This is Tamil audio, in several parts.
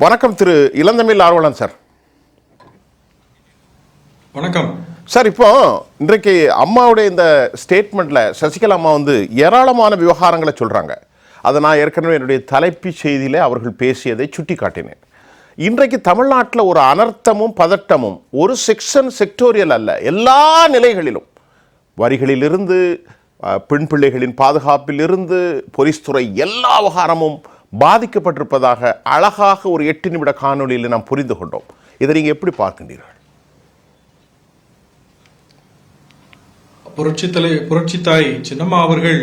வணக்கம் திரு இளந்தமிழ் ஆர்வலன் சார். வணக்கம். சார் இப்போ இன்றைக்கு அம்மாவுடைய இந்த ஸ்டேட்மெண்ட்ல சசிகலா அம்மா வந்து ஏராளமான விவகாரங்களை சொல்றாங்க. அதை நான் ஏற்கனவே என்னுடைய தலைப்பு செய்தியிலே அவர்கள் பேசியதை சுட்டி காட்டினேன் இன்றைக்கு தமிழ்நாட்டில் ஒரு அனர்த்தமும் பதட்டமும் ஒரு செக்ஷன் செக்டோரியல் அல்ல எல்லா நிலைகளிலும். வரிகளிலிருந்து பெண் பிள்ளைகளின் பாதுகாப்பிலிருந்து போலீஸ் துறை எல்லா விவகாரமும் பாதிக்கப்பட்டிருப்பதாக அழகாக ஒரு எட்டு நிமிட காணொளியில் நாம் புரிந்து கொண்டோம். இதை நீங்கள் எப்படி பார்க்கின்றீர்கள்? புரட்சி தலை புரட்சி தாய் சின்னம்மா அவர்கள்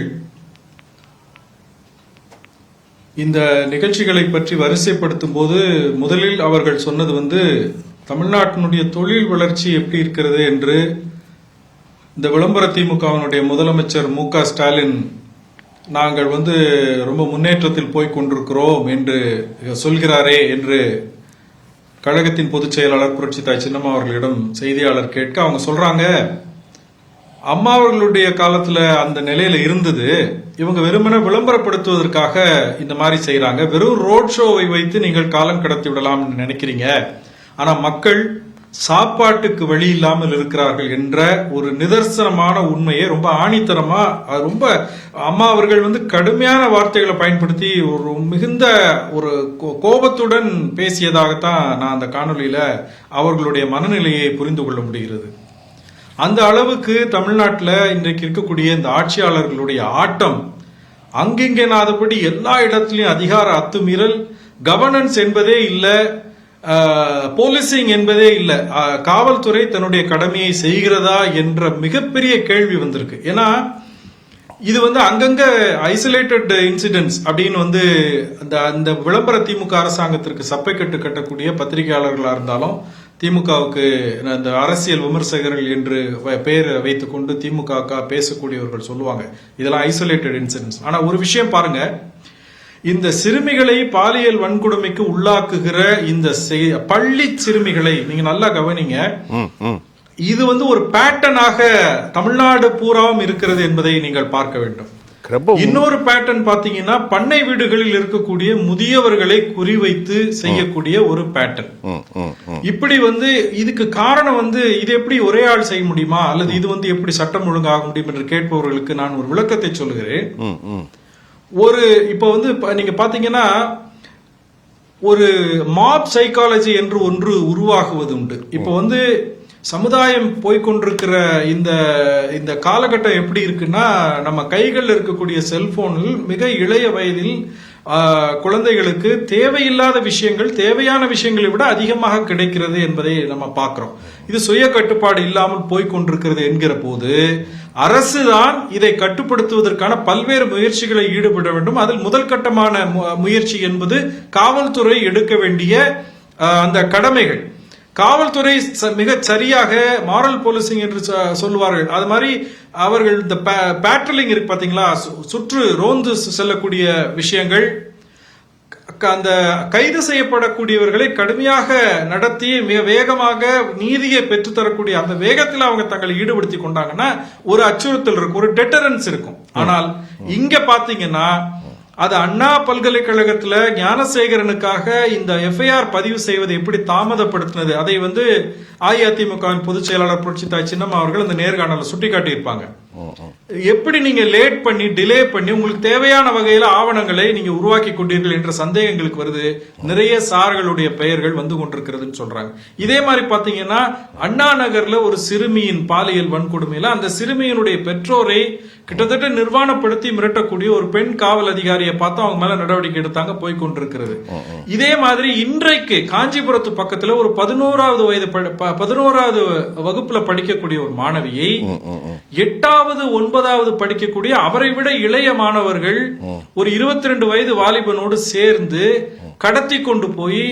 இந்த நிகழ்ச்சிகளை பற்றி வரிசைப்படுத்தும் போது முதலில் அவர்கள் சொன்னது வந்து தமிழ்நாட்டினுடைய தொழில் வளர்ச்சி எப்படி இருக்கிறது? என்று இந்த விளம்பர திமுகவினுடைய முதலமைச்சர் மு க ஸ்டாலின் நாங்கள் வந்து ரொம்ப முன்னேற்றத்தில் போய் கொண்டிருக்கிறோம் என்று சொல்கிறாரே என்று கழகத்தின் பொதுச் செயலாளர் புரட்சி தாய் சின்னம்மா அவர்களிடம் செய்தியாளர் கேட்க அவங்க சொல்றாங்க அம்மா அவர்களுடைய காலத்துல அந்த நிலையில இருந்தது. இவங்க வெறுமனை விளம்பரப்படுத்துவதற்காக இந்த மாதிரி செய்யறாங்க வெறும் ரோட் ஷோவை வைத்து நீங்கள் காலம் கடத்தி விடலாம்னு நினைக்கிறீங்க. ஆனா மக்கள் சாப்பாட்டுக்கு வழி இல்லாமல் இருக்கிறார்கள் என்ற ஒரு நிதர்சனமான உண்மையை ரொம்ப ஆணித்தரமா ரொம்ப அம்மா அவர்கள் வந்து கடுமையான வார்த்தைகளை பயன்படுத்தி ஒரு மிகுந்த ஒரு கோ- கோபத்துடன் பேசியதாகத்தான் நான் அந்த காணொலியில அவர்களுடைய மனநிலையை புரிந்து கொள்ள முடிகிறது. அந்த அளவுக்கு தமிழ்நாட்டில் இன்றைக்கு இருக்கக்கூடிய இந்த ஆட்சியாளர்களுடைய ஆட்டம் அங்கெங்கேனாதபடி எல்லா இடத்துலையும் அதிகார அத்துமீறல் கவர்னன்ஸ் என்பதே இல்லை போலீசிங் என்பதே இல்லை. காவல்துறை தன்னுடைய கடமையை செய்கிறதா என்ற மிகப்பெரிய கேள்வி வந்திருக்கு. ஏன்னா இது வந்து அங்கங்க ஐசோலேட்டட் இன்சிடென்ட்ஸ் அப்படின்னு வந்து அந்த அந்த விளம்பர திமுக அரசாங்கத்திற்கு சப்பை கட்டு கட்டக்கூடிய பத்திரிகையாளர்களாக இருந்தாலும் திமுகவுக்கு அந்த அரசியல் விமர்சகர்கள் என்று வ- பெயர் வைத்துக்கொண்டு திமுக பேசக்கூடியவர்கள் சொல்லுவாங்க. இதெல்லாம் ஐசோலேட்டட் இன்சிடென்ட்ஸ் ஆனால் ஒரு விஷயம் பாருங்க. இந்த சிறுமிகளை பாலியல் வன்கொடுமைக்கு உள்ளாக்குகிற இந்த பள்ளி சிறுமிகளை நீங்க நல்லா கவனிங்க. இது வந்து ஒரு பேட்டர்னாக தமிழ்நாடு பூராவும் இருக்கிறது என்பதை நீங்கள் பார்க்க வேண்டும். இன்னொரு பேட்டர்ன் பாத்தீங்கன்னா பண்ணை வீடுகளில் இருக்கக்கூடிய முதியவர்களை குறிவைத்து செய்யக்கூடிய ஒரு பேட்டர்ன் இப்படி வந்து இதுக்கு காரணம் வந்து இது எப்படி ஒரே ஆள் செய்ய முடியுமா? அல்லது இது வந்து எப்படி சட்டம் ஒழுங்காக முடியும் என்று கேட்பவர்களுக்கு நான் ஒரு விளக்கத்தை ம். ஒரு இப்ப வந்து ப- நீங்க பாத்தீங்கன்னா ஒரு மாப் சைக்காலஜி என்று ஒன்று உருவாகுவது உண்டு. இப்போ வந்து சமுதாயம் போய்க்கொண்டிருக்கிற இந்த இந்த காலகட்டம் எப்படி இருக்குன்னா நம்ம கைகளில் இருக்கக்கூடிய செல்போனில் மிக இளைய வயதில் குழந்தைகளுக்கு தேவையில்லாத விஷயங்கள் தேவையான விஷயங்களை விட அதிகமாக கிடைக்கிறது என்பதை நம்ம பார்க்குறோம். இது சுய கட்டுப்பாடு இல்லாமல் போய்க்கொண்டிருக்கிறது என்கிற போது அரசுதான் இதை கட்டுப்படுத்துவதற்கான பல்வேறு முயற்சிகளை ஈடுபட வேண்டும். அதில் முதல் கட்டமான மு- முயற்சி என்பது காவல்துறை எடுக்க வேண்டிய அந்த கடமைகள். காவல்துறை மிகச் சரியாக மாரல் போலீசிங் என்று சொல்லுவார்கள். அது மாதிரி அவர்கள் இந்த பேட்ரோலிங் இருக்கு பாத்தீங்களா? சு- சுற்று ரோந்து செல்லக்கூடிய விஷயங்கள் அந்த கைது செய்யப்படக்கூடியவர்களை கடுமையாக நடத்தி மிக வேகமாக நீதியை பெற்றுத்தரக்கூடிய அந்த வேகத்தில் அவங்க தங்களை ஈடுபடுத்தி கொண்டாங்கன்னா ஒரு அச்சுறுத்தல் இருக்கும் ஒரு டெட்டரன்ஸ் இருக்கும். ஆனால் இங்க பாத்தீங்கன்னா அது அண்ணா பல்கலைக்கழகத்தில் ஞானசேகரனுக்காக இந்த எஃப்ஐஆர் பதிவு செய்வதை எப்படி தாமதப்படுத்தினது? அதை வந்து அஇஅதிமுகவின் பொதுச் செயலாளர் புரட்சி தாய் சின்னம்மா அவர்கள் அந்த நேர்காணலில் சுட்டிக்காட்டியிருப்பாங்க. எப்படி நீங்க லேட் பண்ணி டிலே பண்ணி உங்களுக்கு தேவையான வகையில ஆவணங்களை நீங்க உருவாக்கி கொண்டீர்கள் என்ற சந்தேகங்களுக்கு வருது. நிறைய சார்களுடைய பெயர்கள் வந்து கொண்டிருக்கிறதுன்னு சொல்றாங்க. இதே மாதிரி பாத்தீங்கன்னா அண்ணா நகர்ல ஒரு சிறுமியின் பாலியல் வன்கொடுமையில அந்த சிறுமியினுடைய பெற்றோரை கிட்டத்தட்ட நிர்வாணப்படுத்தி மிரட்டக்கூடிய ஒரு பெண் காவல் அதிகாரியை பார்த்து அவங்க மேல நடவடிக்கை எடுத்தாங்க போய் கொண்டிருக்கிறது. இதே மாதிரி இன்றைக்கு காஞ்சிபுரத்து பக்கத்துல ஒரு பதினோராவது வயது பதினோராவது வகுப்புல படிக்கக்கூடிய ஒரு மாணவியை எட்டாவது ஒன்பதாவது படிக்கக்கூடிய அவரை விட இளைய மாணவர்கள் ஒரு 22 வயது வாலிபனோடு சேர்ந்து கடத்தி கொண்டு போய்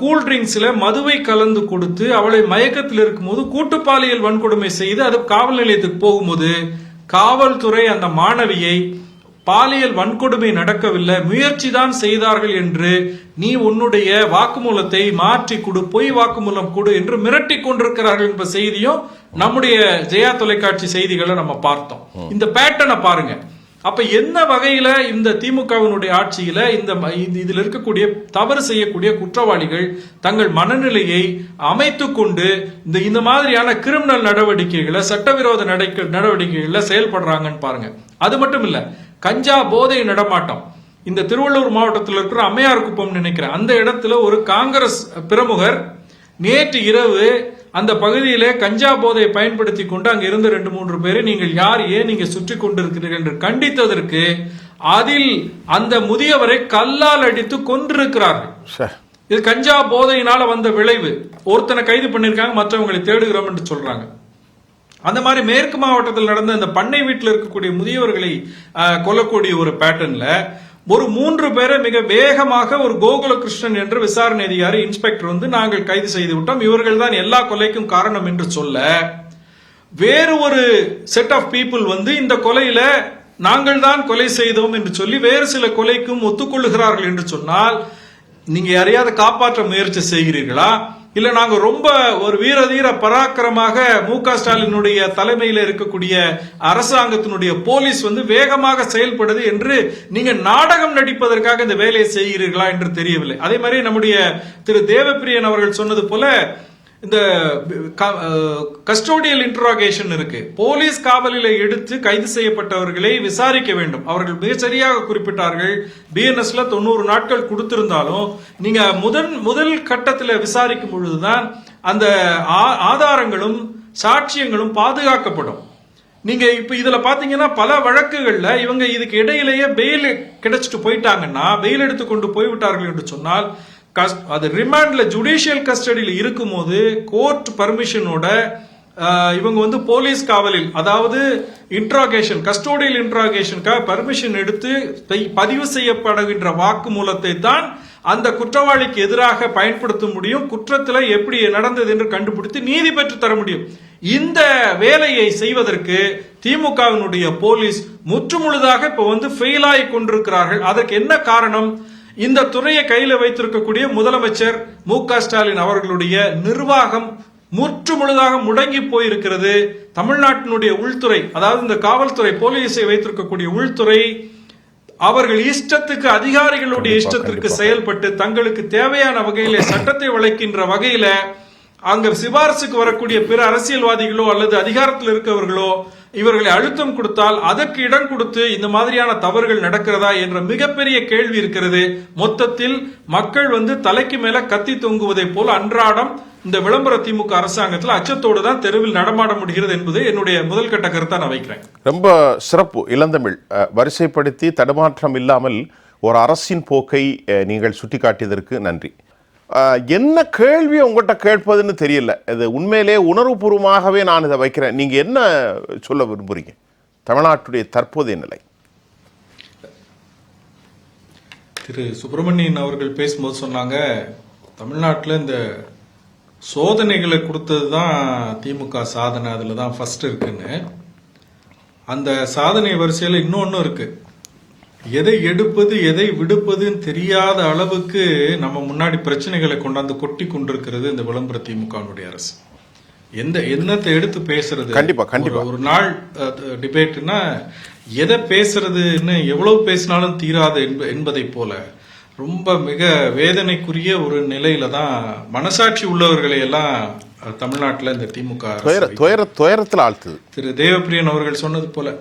கூல் ட்ரிங்க்ஸ்ல மதுவை கலந்து கொடுத்து அவளை மயக்கத்தில் இருக்கும்போது கூட்டு பாலியல் வன்கொடுமை செய்து அது காவல் நிலையத்துக்கு போகும்போது காவல்துறை அந்த மாணவியை பாலியல் வன்கொடுமை நடக்கவில்லை முயற்சி தான் செய்தார்கள் என்று நீ உன்னுடைய வாக்குமூலத்தை மாற்றி கொடு பொய் வாக்குமூலம் கொடு என்று மிரட்டி கொண்டிருக்கிறார்கள் என்ற செய்தியும் நம்முடைய ஜெயா தொலைக்காட்சி செய்திகளை நம்ம பார்த்தோம். இந்த பேட்டர்னை பாருங்க. அப்ப என்ன வகையில இந்த திமுகவினுடைய ஆட்சியில இந்த இதில் இருக்கக்கூடிய தவறு செய்யக்கூடிய குற்றவாளிகள் தங்கள் மனநிலையை அமைத்துக் கொண்டு இந்த இந்த மாதிரியான கிரிமினல் நடவடிக்கைகளை சட்டவிரோத நடவடிக்கைகள்ல செயல்படுறாங்கன்னு பாருங்க. அது மட்டும் இல்ல கஞ்சா போதை நடமாட்டம். இந்த திருவள்ளூர் மாவட்டத்தில் இருக்கிற அம்மையார் குப்பம் நினைக்கிறேன். அந்த இடத்துல ஒரு காங்கிரஸ் பிரமுகர் நேற்று இரவு அந்த பகுதியிலே கஞ்சா போதையை பயன்படுத்தி கொண்டு அங்க இருந்த ரெண்டு மூன்று பேரை நீங்கள் யார் ஏன் நீங்க சுற்றி கொண்டிருக்கிறீர்கள் என்று கண்டித்ததற்கு அதில் அந்த முதியவரை கல்லால் அடித்து கொன்றிருக்கிறார்கள். இது கஞ்சா போதையினால வந்த விளைவு. ஒருத்தனை கைது பண்ணிருக்காங்க மற்றவங்களை தேடுகிறோம் என்று சொல்றாங்க. அந்த மாதிரி மேற்கு மாவட்டத்தில் நடந்த இந்த பண்ணை வீட்டில் இருக்கக்கூடிய முதியவர்களை கொல்லக்கூடிய ஒரு பேட்டர்ன்ல ஒரு மூன்று பேரை மிக வேகமாக ஒரு கோகுலகிருஷ்ணன் என்று விசாரணை அதிகாரி இன்ஸ்பெக்டர் வந்து நாங்கள் கைது செய்து விட்டோம். இவர்கள் தான் எல்லா கொலைக்கும் காரணம் என்று சொல்ல வேறு ஒரு செட் ஆஃப் பீப்புள் வந்து இந்த கொலையில நாங்கள் தான் கொலை செய்தோம் என்று சொல்லி வேறு சில கொலைக்கும் ஒத்துக்கொள்ளுகிறார்கள் என்று சொன்னால் நீங்க யாரையாவது காப்பாற்ற முயற்சி செய்கிறீர்களா? இல்லை நாங்கள் ரொம்ப ஒரு வீர தீர பராக்கிரமாக மு க ஸ்டாலினுடைய தலைமையில் இருக்கக்கூடிய அரசாங்கத்தினுடைய போலீஸ் வந்து வேகமாக செயல்படுது என்று நீங்க நாடகம் நடிப்பதற்காக இந்த வேலையை செய்கிறீர்களா என்று தெரியவில்லை. அதே மாதிரி நம்முடைய திரு தேவப்பிரியன் அவர்கள் சொன்னது போல இந்த கஸ்டோடியல் இன்ட்ராகேஷன் இருக்கு. போலீஸ் காவலில் எடுத்து கைது செய்யப்பட்டவர்களை விசாரிக்க வேண்டும். அவர்கள் மிக சரியாக குறிப்பிட்டார்கள் பிஎன்எஸ்ல தொண்ணூறு நாட்கள் கொடுத்திருந்தாலும் நீங்க முதன் முதல் கட்டத்தில் விசாரிக்கும் பொழுதுதான் அந்த ஆ- ஆதாரங்களும் சாட்சியங்களும் பாதுகாக்கப்படும். நீங்க இப்ப இதுல பாத்தீங்கன்னா பல வழக்குகள்ல இவங்க இதுக்கு இடையிலேயே பெயில் கிடைச்சிட்டு போயிட்டாங்கன்னா பெயில் எடுத்து கொண்டு போய்விட்டார்கள் என்று சொன்னால் அது ரிமாண்டில் ஜுடிஷியல் கஸ்டடியில் இருக்கும்போது கோர்ட் பர்மிஷனோட இவங்க வந்து போலீஸ் காவலில் அதாவது இன்ட்ராகேஷன் கஸ்டோடியல் இன்ட்ராகேஷனுக்காக பர்மிஷன் எடுத்து பதிவு செய்யப்படுகின்ற வாக்குமூலத்தை தான் அந்த குற்றவாளிக்கு எதிராக பயன்படுத்த முடியும் குற்றத்தில் எப்படி நடந்தது என்று கண்டுபிடித்து நீதி பெற்று தர முடியும். இந்த வேலையை செய்வதற்கு திமுகவினுடைய போலீஸ் முற்றுமுழுதாக இப்போ வந்து ஃபெயில் ஆகி கொண்டிருக்கிறார்கள். அதற்கு என்ன காரணம்? இந்த துறையை கையில வைத்திருக்கக்கூடிய முதலமைச்சர் மு க ஸ்டாலின் அவர்களுடைய நிர்வாகம் முற்று முழுதாக முடங்கி போயிருக்கிறது தமிழ்நாட்டினுடைய உள்துறை அதாவது இந்த காவல்துறை போலீஸை வைத்திருக்கக்கூடிய உள்துறை அவர்கள் இஷ்டத்துக்கு அதிகாரிகளுடைய இஷ்டத்திற்கு. செயல்பட்டு தங்களுக்கு தேவையான வகையில சட்டத்தை வளைக்கின்ற வகையில அங்க சிபாரிசுக்கு வரக்கூடிய பிற அரசியல்வாதிகளோ அல்லது அதிகாரத்தில் இருக்கவர்களோ இவர்களை அழுத்தம் கொடுத்தால் அதற்கு இடம் கொடுத்து இந்த மாதிரியான தவறுகள் நடக்கிறதா என்ற மிகப்பெரிய கேள்வி இருக்கிறது. மொத்தத்தில் மக்கள் வந்து தலைக்கு மேல கத்தி தொங்குவதைப் போல் அன்றாடம் இந்த விளம்பர திமுக அரசாங்கத்தில் அச்சத்தோடு தான் தெருவில் நடமாட முடிகிறது என்பது என்னுடைய முதல் கட்ட கருத்தா நான் வைக்கிறேன். ரொம்ப சிறப்பு. இளந்தமிழ் வரிசைப்படுத்தி தடுமாற்றம் இல்லாமல் ஒரு அரசின் போக்கை நீங்கள் சுட்டிக்காட்டியதற்கு நன்றி. என்ன கேள்வி உங்கள்கிட்ட கேட்பதுன்னு தெரியல. இது உண்மையிலே உணர்வுபூர்வமாகவே நான் இதை வைக்கிறேன். நீங்கள் என்ன சொல்ல விரும்புறீங்க? தமிழ்நாட்டுடைய தற்போதைய நிலை. திரு சுப்பிரமணியன் அவர்கள் பேசும்போது சொன்னாங்க தமிழ்நாட்டில் இந்த சோதனைகளை கொடுத்தது தான் திமுக சாதனை அதில் தான் ஃபர்ஸ்ட் இருக்குன்னு. அந்த சாதனை வரிசையில் இன்னொன்று இருக்குது எதை எடுப்பது எதை விடுப்பதுன்னு தெரியாத அளவுக்கு நம்ம முன்னாடி பிரச்சனைகளை கொண்டாந்து கொட்டி கொண்டிருக்கிறது இந்த விளம்பர திமுகவினுடைய அரசு. எந்த என்னத்தை எடுத்து பேசுறது? கண்டிப்பா, கண்டிப்பா. ஒரு- நாள் டிபேட்னா எதை பேசுறதுன்னு எவ்வளவு பேசினாலும் தீராது என்ப- என்பதை போல ரொம்ப மிக வேதனைக்குரிய ஒரு நிலையில தான் மனசாட்சி உள்ளவர்களை எல்லாம் தமிழ்நாட்டுல இந்த திமுக துயர துயர துயரத்தில் ஆழ்த்துது. திரு. தேவப்பிரியன் அவர்கள் சொன்னது போல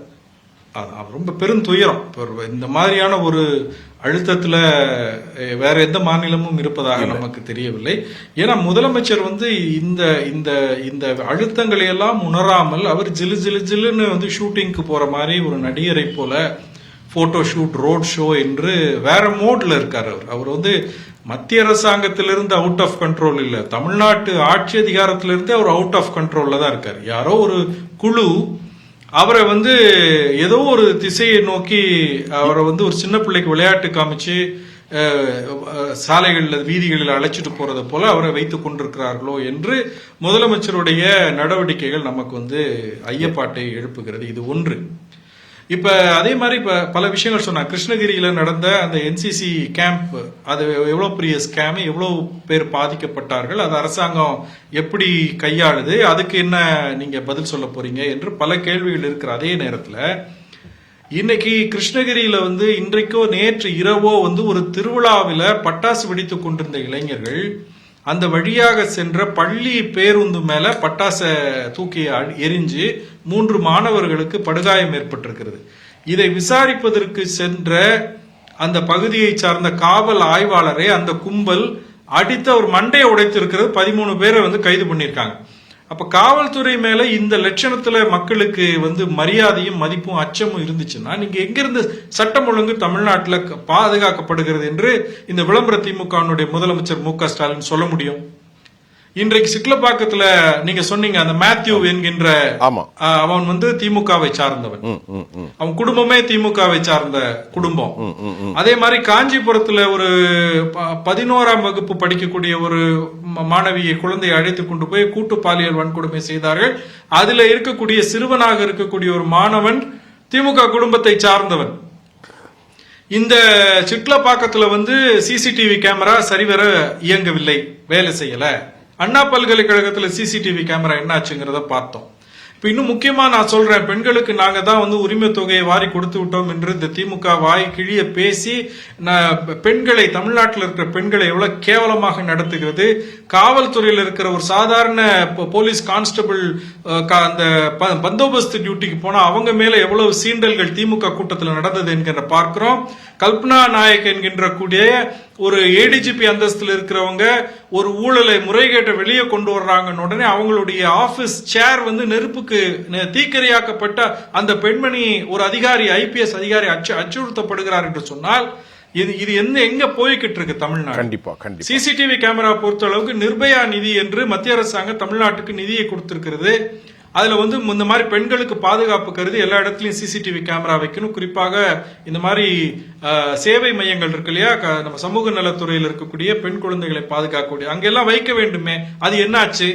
ரொம்ப பெரும் துயரம். இப்ப இந்த மாதிரியான ஒரு அழுத்தத்துல வேற எந்த மாநிலமும் இருப்பதாக நமக்கு தெரியவில்லை. ஏன்னா முதலமைச்சர் வந்து இந்த இந்த இந்த அழுத்தங்களை எல்லாம் உணராமல் அவர் ஜிலு ஜிலு ஜிலுன்னு வந்து ஷூட்டிங்க்கு போற மாதிரி ஒரு நடிகரை போல போட்டோ ஷூட் ரோட் ஷோ என்று வேற மோட்ல இருக்கார் அவர். அவர் வந்து மத்திய அரசாங்கத்திலிருந்து அவுட் ஆஃப் கண்ட்ரோல் இல்ல. தமிழ்நாட்டு ஆட்சி அதிகாரத்திலிருந்து அவர் அவுட் ஆஃப் கண்ட்ரோல்ல தான் இருக்கார். யாரோ ஒரு குழு அவரை வந்து ஏதோ ஒரு திசையை நோக்கி அவரை வந்து ஒரு சின்ன பிள்ளைக்கு விளையாட்டு காமிச்சு சாலைகளில் வீதிகளில் அழைச்சிட்டு போறது போல அவரை வைத்து கொண்டிருக்கிறார்களோ என்று முதலமைச்சருடைய நடவடிக்கைகள் நமக்கு வந்து ஐயப்பாட்டை எழுப்புகிறது. இது ஒன்று. இப்ப அதே மாதிரி இப்ப பல விஷயங்கள் சொன்னா கிருஷ்ணகிரியில நடந்த அந்த என்சிசி கேம்ப் அது எவ்வளவு பெரிய ஸ்கேம் எவ்வளவு பேர் பாதிக்கப்பட்டார்கள் அது அரசாங்கம் எப்படி கையாளுது அதுக்கு என்ன நீங்க பதில் சொல்ல போறீங்க என்று பல கேள்விகள் இருக்கிற அதே நேரத்துல இன்னைக்கு கிருஷ்ணகிரியில வந்து இன்றைக்கோ நேற்று இரவோ வந்து ஒரு திருவிழாவில பட்டாசு வெடித்துக் கொண்டிருந்த இளைஞர்கள் அந்த வழியாக சென்ற பள்ளி பேருந்து மேல பட்டாசை தூக்கி எரிஞ்சு மூன்று மாணவர்களுக்கு படுகாயம் ஏற்பட்டிருக்கிறது. இதை விசாரிப்பதற்கு சென்ற அந்த பகுதியை சார்ந்த காவல் ஆய்வாளரை அந்த கும்பல் அடித்து அவர் மண்டையை உடைத்திருக்கிறது. பதிமூணு பேரை வந்து கைது பண்ணியிருக்காங்க. அப்ப காவல்துறை மேல இந்த லட்சணத்துல மக்களுக்கு வந்து மரியாதையும் மதிப்பும் அச்சமும் இருந்துச்சுன்னா நீங்க எங்கிருந்து சட்டம் ஒழுங்கு தமிழ்நாட்டில் க- பாதுகாக்கப்படுகிறது என்று இந்த விளம்பர திமுகனுடைய முதலமைச்சர் மு க ஸ்டாலின் சொல்ல முடியும்? இன்றைக்கு சிட்லப்பாக்கத்துல நீங்க சொன்னீங்க அந்த மேத்யூ என்கின்ற அவன் வந்து திமுகவை சார்ந்தவன். அவன் குடும்பமே திமுகவை சார்ந்த குடும்பம். அதே மாதிரி காஞ்சிபுரத்துல ஒரு பதினோராம் வகுப்பு படிக்கக்கூடிய ஒரு மாணவியை குழந்தையை அழைத்து கொண்டு போய் கூட்டு பாலியல் வன்கொடுமை செய்தார்கள். அதுல இருக்கக்கூடிய சிறுவனாக இருக்கக்கூடிய ஒரு மாணவன் திமுக குடும்பத்தை சார்ந்தவன். இந்த சிட்லப்பாக்கத்துல வந்து சிசிடிவி கேமரா சரிவர இயங்கவில்லை வேலை செய்யல. அண்ணா பல்கலைக்கழகத்தில் சிசிடிவி கேமரா என்னாச்சுங்கிறத பார்த்தோம். இப்போ இன்னும் முக்கியமாக நான் சொல்கிறேன் பெண்களுக்கு நாங்கள் தான் வந்து உரிமை தொகையை வாரி கொடுத்து விட்டோம் என்று இந்த திமுக வாய் கிழிய பேசி நான் பெண்களை தமிழ்நாட்டில் இருக்கிற பெண்களை எவ்வளோ கேவலமாக நடத்துகிறது. காவல்துறையில் இருக்கிற ஒரு சாதாரண போலீஸ் கான்ஸ்டபிள் அந்த பந்தோபஸ்து டியூட்டிக்கு போனால் அவங்க மேலே எவ்வளவு சீண்டல்கள் திமுக கூட்டத்தில் நடந்தது என்கிற பார்க்கிறோம். கல்பனா நாயக் என்கின்ற கூடிய ஒரு ஏடிஜிபி அந்தஸ்தில் இருக்கிறவங்க ஒரு ஊழலை முறைகேட்டை வெளியே கொண்டு வர்றாங்கன்னு உடனே அவங்களுடைய ஆபீஸ் சேர் வந்து நெருப்புக்கு தீக்கிரையாக்கப்பட்ட அந்த பெண்மணி ஒரு அதிகாரி ஐபிஎஸ் அதிகாரி அச்சு அச்சுறுத்தப்படுகிறார் என்று சொன்னால் இது இது எந்த எங்க போய்கிட்டு இருக்கு தமிழ்நாடு? கண்டிப்பா கண்டிப்பா. சிசிடிவி கேமரா பொறுத்த அளவுக்கு நிர்பயா நிதி என்று மத்திய அரசாங்கம் தமிழ்நாட்டுக்கு நிதியை கொடுத்திருக்கிறது. அதில் வந்து இந்த மாதிரி பெண்களுக்கு பாதுகாப்பு கருதி எல்லா இடத்துலையும் சிசிடிவி கேமரா வைக்கணும். குறிப்பாக இந்த மாதிரி சேவை மையங்கள் இருக்கு இல்லையா? க- நம்ம சமூக நலத்துறையில் இருக்கக்கூடிய பெண் குழந்தைகளை பாதுகாக்கக்கூடிய அங்கெல்லாம் வைக்க வேண்டுமே. அது என்னாச்சு?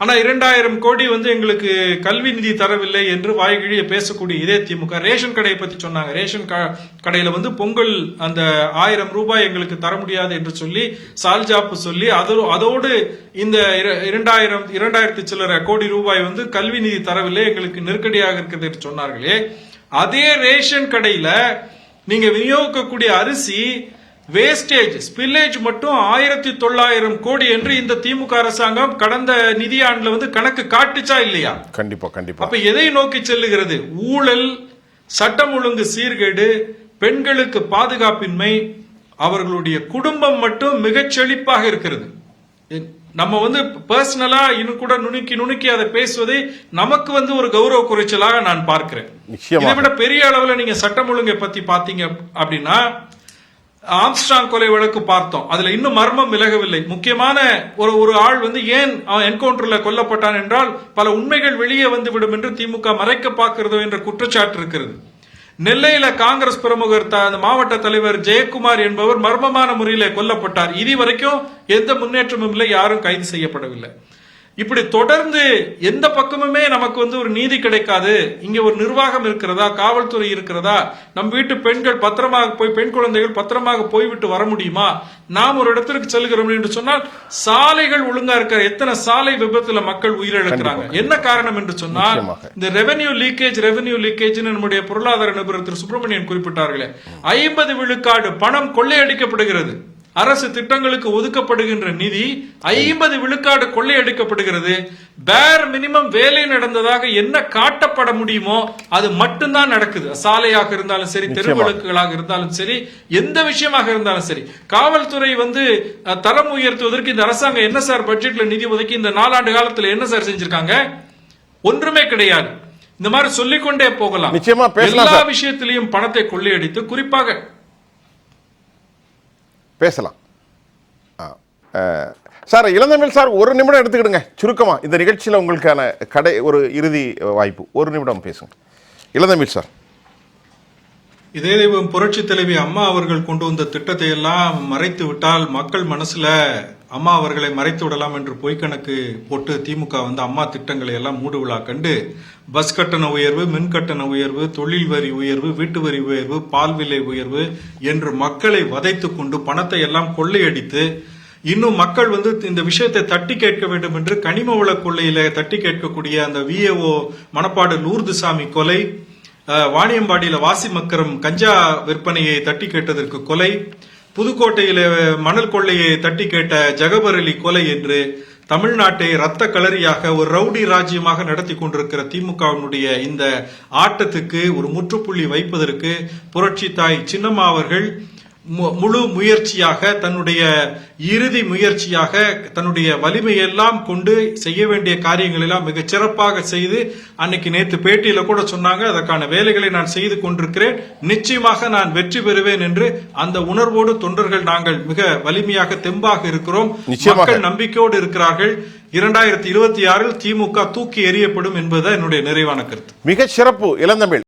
ஆனா இரண்டாயிரம் கோடி வந்து எங்களுக்கு கல்வி நிதி தரவில்லை என்று வாய்கிழிய பேசக்கூடிய இதே திமுக ரேஷன் கடையை பத்தி சொன்னாங்க. ரேஷன் க- கடையில வந்து பொங்கல் அந்த ஆயிரம் ரூபாய் எங்களுக்கு தர முடியாது என்று சொல்லி சால்ஜாப்பு சொல்லி அதோ அதோடு இந்த இர- இரண்டாயிரம் இரண்டாயிரத்தி சில்லற கோடி ரூபாய் வந்து கல்வி நிதி தரவில்லை எங்களுக்கு நெருக்கடியாக இருக்கிறது என்று சொன்னார்களே. அதே ரேஷன் கடையில நீங்க விநியோகிக்கக்கூடிய அரிசி வேஸ்டேஜ் ஸ்பில்லேஜ் மட்டும் ஆயிரத்தி தொள்ளாயிரம் கோடி என்று இந்த திமுக அரசாங்கம் கடந்த நிதியாண்டுல வந்து கணக்கு காட்டுச்சா இல்லையா? கண்டிப்பா கண்டிப்பா. அப்ப எதை நோக்கி செல்லுகிறது? ஊழல் சட்டம் ஒழுங்கு சீர்கேடு பெண்களுக்கு பாதுகாப்பின்மை அவர்களுடைய குடும்பம் மட்டும் மிகச் செழிப்பாக இருக்கிறது. நம்ம வந்து பர்சனலா இன்னும் கூட நுணுக்கி நுணுக்கி அதை பேசுவதை நமக்கு வந்து ஒரு கௌரவ குறைச்சலாக நான் பார்க்கிறேன். இதை விட பெரிய அளவுல நீங்க சட்டம் ஒழுங்கை பத்தி பாத்தீங்க அப்படின்னா ஆம்ஸ்டாங் கொலை வழக்கு பார்த்தோம். அதுல இன்னும் மர்மம் விலகவில்லை. முக்கியமான ஒரு ஒரு ஆள் வந்து ஏன் அவன் என்கவுண்டர்ல கொல்லப்பட்டான் என்றால் பல உண்மைகள் வெளியே வந்து விடும் என்று திமுக மறைக்க பார்க்கிறதோ என்ற குற்றச்சாட்டு இருக்கிறது. நெல்லையில காங்கிரஸ் பிரமுகர் த- அந்த மாவட்ட தலைவர் ஜெயக்குமார் என்பவர் மர்மமான முறையில கொல்லப்பட்டார். இதுவரைக்கும் எந்த முன்னேற்றமும் இல்லை யாரும் கைது செய்யப்படவில்லை. இப்படி தொடர்ந்து எந்த பக்கமுமே நமக்கு வந்து ஒரு நீதி கிடைக்காது. இங்க ஒரு நிர்வாகம் இருக்கிறதா? காவல்துறை இருக்கிறதா? நம் வீட்டு பெண்கள் பத்திரமாக போய் பெண் குழந்தைகள் பத்திரமாக போய்விட்டு வர முடியுமா? நாம் ஒரு இடத்திற்கு செல்கிறோம் என்று சொன்னால் சாலைகள் ஒழுங்கா இருக்க எத்தனை சாலை விபத்துல மக்கள் உயிரிழக்கிறாங்க? என்ன காரணம் என்று சொன்னால். இந்த ரெவென்யூ லீக்கேஜ் ரெவென்யூ லீக்கேஜ் நம்முடைய பொருளாதார நிபுணர் திரு சுப்பிரமணியன் குறிப்பிட்டார்களே. ஐம்பது விழுக்காடு பணம் கொள்ளையடிக்கப்படுகிறது. அரசு திட்டங்களுக்கு ஒதுக்கப்படுகின்ற நிதி ஐம்பது விழுக்காடு கொள்ளையடிக்கப்படுகிறது. பேர் மினிமம் வேலை நடந்ததாக என்ன காட்டப்பட முடியுமோ அது மட்டும்தான் நடக்குது. சாலையாக இருந்தாலும் சரி தெருவிளக்குகளாக இருந்தாலும் சரி எந்த விஷயமாக இருந்தாலும் சரி. காவல்துறை வந்து தரம் உயர்த்துவதற்கு இந்த அரசாங்கம் என்ன சார் பட்ஜெட்ல நிதி ஒதுக்கி இந்த நாலாண்டு காலத்துல என்ன சார் செஞ்சிருக்காங்க? ஒன்றுமே கிடையாது. இந்த மாதிரி சொல்லிக்கொண்டே போகலாம். எல்லா. விஷயத்திலையும் பணத்தை கொள்ளையடித்து குறிப்பாக பேசலாம். ஆ. சார் இளந்தமிழ் சார் ஒரு நிமிடம் எடுத்துக்கிடுங்க. சுருக்கமாக இந்த நிகழ்ச்சியில் உங்களுக்கான கடை ஒரு இறுதி வாய்ப்பு. ஒரு நிமிடம் பேசுங்க. இளந்தமிழ் சார். இதே புரட்சி தலைவி அம்மா அவர்கள் கொண்டு வந்த திட்டத்தை எல்லாம் மறைத்து விட்டால் மக்கள் மனசுல அம்மா அவர்களை மறைத்து விடலாம் என்று பொய்க்கணக்கு போட்டு திமுக வந்து அம்மா திட்டங்களை எல்லாம் மூடுவிழா கண்டு பஸ் கட்டண உயர்வு மின் கட்டண உயர்வு தொழில் வரி உயர்வு வீட்டு வரி உயர்வு பால் விலை உயர்வு என்று மக்களை வதைத்து கொண்டு பணத்தை எல்லாம் கொள்ளையடித்து இன்னும் மக்கள் வந்து இந்த விஷயத்தை தட்டி கேட்க வேண்டும் என்று கனிம வள கொள்ளையில தட்டி கேட்கக்கூடிய அந்த விஏஓ மணப்பாடு லூர்துசாமி கொலை வாணியம்பாடியில வாசி மக்கரம் கஞ்சா விற்பனையை தட்டி கேட்டதற்கு கொலை புதுக்கோட்டையில மணல் கொள்ளையை தட்டி கேட்ட ஜகபர் அலி கொலை என்று தமிழ்நாட்டை ரத்த களரியாக ஒரு ரவுடி ராஜ்யமாக நடத்தி கொண்டிருக்கிற திமுகவினுடைய இந்த ஆட்டத்துக்கு ஒரு முற்றுப்புள்ளி வைப்பதற்கு புரட்சி தாய் சின்னம்மா அவர்கள் முழு முயற்சியாக தன்னுடைய இறுதி முயற்சியாக தன்னுடைய வலிமையெல்லாம் கொண்டு செய்ய வேண்டிய காரியங்கள் எல்லாம் மிகச் சிறப்பாக செய்து அன்னைக்கு நேத்து பேட்டியில கூட சொன்னாங்க அதற்கான வேலைகளை நான் செய்து கொண்டிருக்கிறேன் நிச்சயமாக நான் வெற்றி பெறுவேன் என்று அந்த உணர்வோடு தொண்டர்கள் நாங்கள் மிக வலிமையாக தெம்பாக இருக்கிறோம். மக்கள் நம்பிக்கையோடு இருக்கிறார்கள். இரண்டாயிரத்தி இருபத்தி ஆறில் திமுக தூக்கி எறியப்படும் என்பதுதான் என்னுடைய நிறைவான கருத்து. மிகச் சிறப்பு இளந்தமிழ்.